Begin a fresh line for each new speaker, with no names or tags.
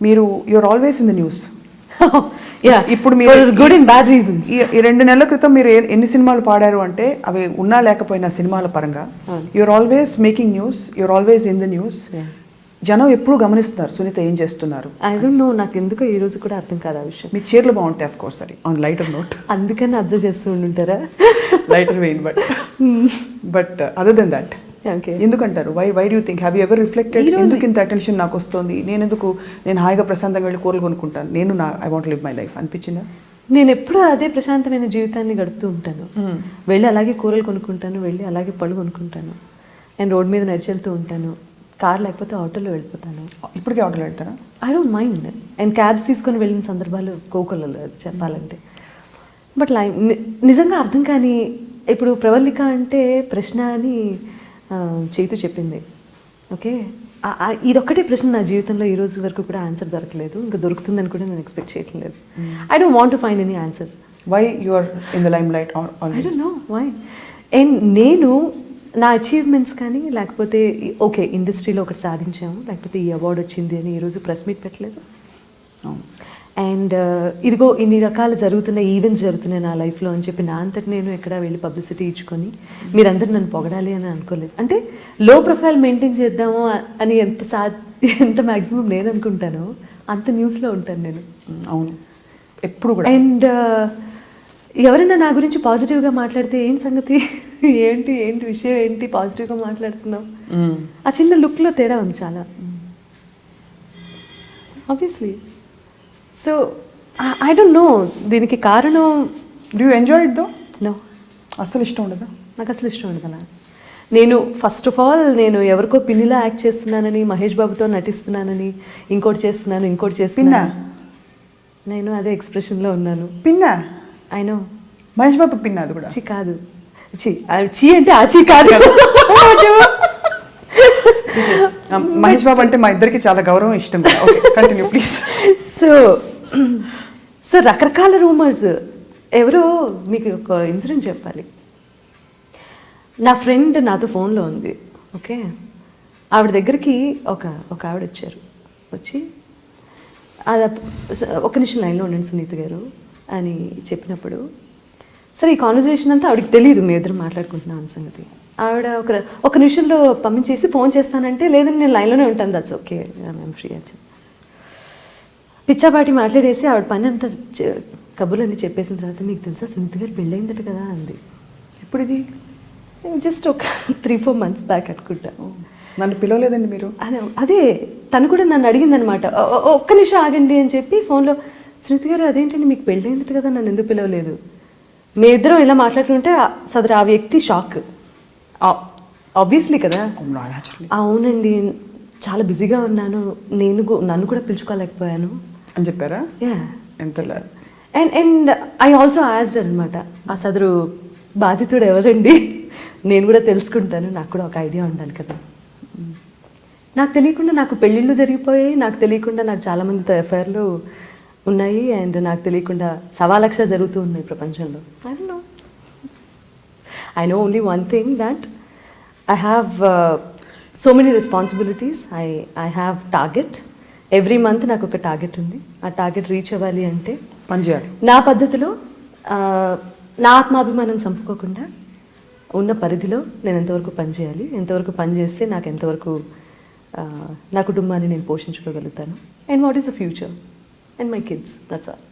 మీరు you are always in the news
yeah
ఇప్పుడు మీరు
గుడ్ అండ్ బ్యాడ్ రీజన్స్
ఈ రెండు నెలల క్రితం మీరు ఎన్ని సినిమాలు పాడారు అంటే అవి ఉన్నా లేకపోయినా సినిమాల పరంగా you are always making news you are always in the news జనం ఎప్పుడు గమనిస్తున్నారు సునీత ఏం చేస్తున్నారు?
ఐ డోంట్ నో నాకు ఎందుకో ఈ రోజు కూడా అర్థం కాదు ఆ విషయం.
మీ చీరలు బాగుంటాయి ఆఫ్ కోర్స్ అది ఆన్ లైటర్ నోట్
అందుకని అబ్జర్వ్ చేస్తూ ఉండుంటారా?
Lighter vein but but other than that ఎందుకంటారు? Why why do think have you ever reflected ఎందుకు ఇంత అటెన్షన్ నాకు వస్తుంది? నేను ఎందుకు నేను హాయిగా ప్రశాంతంగా వెళ్ళి కూరలు కొనుక్కుంటాను. నేను నా I want live my life అనిపించిందా?
నేను ఎప్పుడూ అదే ప్రశాంతమైన జీవితాన్ని గడుపుతూ ఉంటాను. వెళ్ళి అలాగే కూరలు కొనుక్కుంటాను వెళ్ళి అలాగే పళ్ళు కొనుక్కుంటాను. నేను రోడ్ మీద నడిచి వెళ్తూ ఉంటాను. కార్ లేకపోతే ఆటోలో వెళ్ళిపోతాను.
ఇప్పటికే ఆర్డర్ పెడతారా
I don't mind and cabs తీసుకొని వెళ్ళిన సందర్భాలు కోకొల్లలో అది చెప్పాలంటే బట్ లై నిజంగా అర్థం కాని ఇప్పుడు ప్రవల్లిక అంటే ప్రశ్న అని చైతు చెప్పింది. ఓకే? ఇదొక్కటే ప్రశ్న నా జీవితంలో ఈ రోజు వరకు కూడా ఆన్సర్ దొరకలేదు. ఇంకా దొరుకుతుందని కూడా నేను ఎక్స్పెక్ట్ చేయట్లేదు. I don't want to find any answer
why you are in the limelight
I don't know why and నేను నా అచీవ్మెంట్స్ కానీ లేకపోతే ఓకే ఇండస్ట్రీలో ఒకటి సాధించాము. లేకపోతే ఈ అవార్డు వచ్చింది అని ఈరోజు ప్రెస్ మీట్ పెట్టలేదు. అండ్ ఇదిగో ఇన్ని రకాల జరుగుతున్న ఈవెంట్స్ జరుగుతున్నాయి నా లైఫ్లో అని చెప్పి నా అంతటి నేను ఎక్కడ వెళ్ళి పబ్లిసిటీ ఇచ్చుకొని మీరందరూ నన్ను పొగడాలి అని అనుకోలేదు. అంటే లో ప్రొఫైల్ మెయింటైన్ చేద్దాము అని ఎంత సా ఎంత మ్యాక్సిమం నేను అనుకుంటానో అంత న్యూస్లో ఉంటాను నేను.
అవును. ఎప్పుడు కూడా.
అండ్ ఎవరైనా నా గురించి పాజిటివ్గా మాట్లాడితే ఏంటి సంగతి? ఏంటి ఏంటి విషయం ఏంటి? పాజిటివ్గా మాట్లాడుతున్నావు?
Mm.
ఆ చిన్న లుక్లో తేడా ఉంది చాలా. Obviously so I don't know దీనికి కారణం
do enjoy it though
no
అస్సలు ఇష్టం ఉండదా?
నాకు అసలు ఇష్టం ఉండదు అలా. నేను ఫస్ట్ ఆఫ్ ఆల్ నేను ఎవరికో పిన్నిలా యాక్ట్ చేస్తున్నానని మహేష్ బాబుతో నటిస్తున్నానని ఇంకోటి చేస్తున్నాను ఇంకోటి చేస్తున్నాను. నేను అదే ఎక్స్ప్రెషన్లో ఉన్నాను.
పిన్నా?
ఐ నో
మహేష్ బాబు పిన్నా అది కూడా?
చి కాదు. చి చి అంటే ఆ చి కాదు.
మహేష్ బాబు అంటే మా ఇద్దరికి చాలా గౌరవం ఇష్టం. కంటిన్యూ ప్లీజ్
సో సో రకరకాల రూమర్స్ ఎవరో మీకు ఒక ఇన్సిడెంట్ చెప్పాలి. నా ఫ్రెండ్ నాతో ఫోన్లో ఉంది ఓకే ఆవిడ దగ్గరికి ఒక ఒక ఆవిడ వచ్చారు. వచ్చి అది ఒక నిమిషం లైన్లో ఉండండి సునీత గారు అని చెప్పినప్పుడు సరే ఈ కాన్వర్జేషన్ అంతా ఆవిడకి తెలియదు మీ ఇద్దరు మాట్లాడుకుంటున్నాం సంగతి. ఆవిడ ఒక ఒక నిమిషంలో పంపించేసి ఫోన్ చేస్తానంటే లేదని నేను లైన్లోనే ఉంటాను దట్స్ ఓకే ఐఎమ్ ఫ్రీ అని చెప్పి. పిచ్చాపాటి మాట్లాడేసి ఆవిడ పని అంతా కబుర్లన్నీ చెప్పేసిన తర్వాత మీకు తెలుసా? సునీత గారు పెళ్ళయిందట కదా అంది.
ఇప్పుడు ఇది
జస్ట్ ఒక త్రీ ఫోర్ మంత్స్ బ్యాక్ అనుకుంటా.
నన్ను పిలవలేదండి మీరు?
అదే అదే తను కూడా నన్ను అడిగింది అనమాట ఒక్క నిమిషం ఆగండి అని చెప్పి ఫోన్లో శృతి గారు అదేంటండి మీకు పెళ్ళైందట కదా నన్ను ఎందుకు పిలవలేదు? మీ ఇద్దరం ఇలా మాట్లాడుకుంటే ఆ- సదరు ఆ వ్యక్తి షాక్. ఆబ్వియస్లీ కదా. అవునండి చాలా బిజీగా ఉన్నాను. నేను నన్ను కూడా పిలుచుకోలేకపోయాను.
అని చెప్పారా?
యా
ఎంత
and and I also asked అనమాట ఆ సదరు బాధితుడు ఎవరండి? నేను కూడా తెలుసుకుంటాను నాకు కూడా ఒక ఐడియా ఉండాలి కదా. నాకు తెలియకుండా నాకు పెళ్ళిళ్ళు జరిగిపోయాయి నాకు తెలియకుండా నాకు చాలామందితో ఎఫ్ఐఆర్లు ఉన్నాయి అండ్ నాకు తెలియకుండా సవా లక్ష జరుగుతూ ఉన్నాయి ప్రపంచంలో. I know I know only one thing that I have so many responsibilities I I have target every month నాకు ఒక టార్గెట్ ఉంది. ఆ టార్గెట్ రీచ్ అవ్వాలి అంటే
పని చేయాలి.
నా పద్ధతిలో నా ఆత్మాభిమానం చంపుకోకుండా ఉన్న పరిధిలో నేను ఎంతవరకు పని చేయాలి ఎంతవరకు పని చేస్తే నాకు ఎంతవరకు నా కుటుంబాన్ని నేను పోషించుకోగలుగుతాను. And what is the future and my kids that's all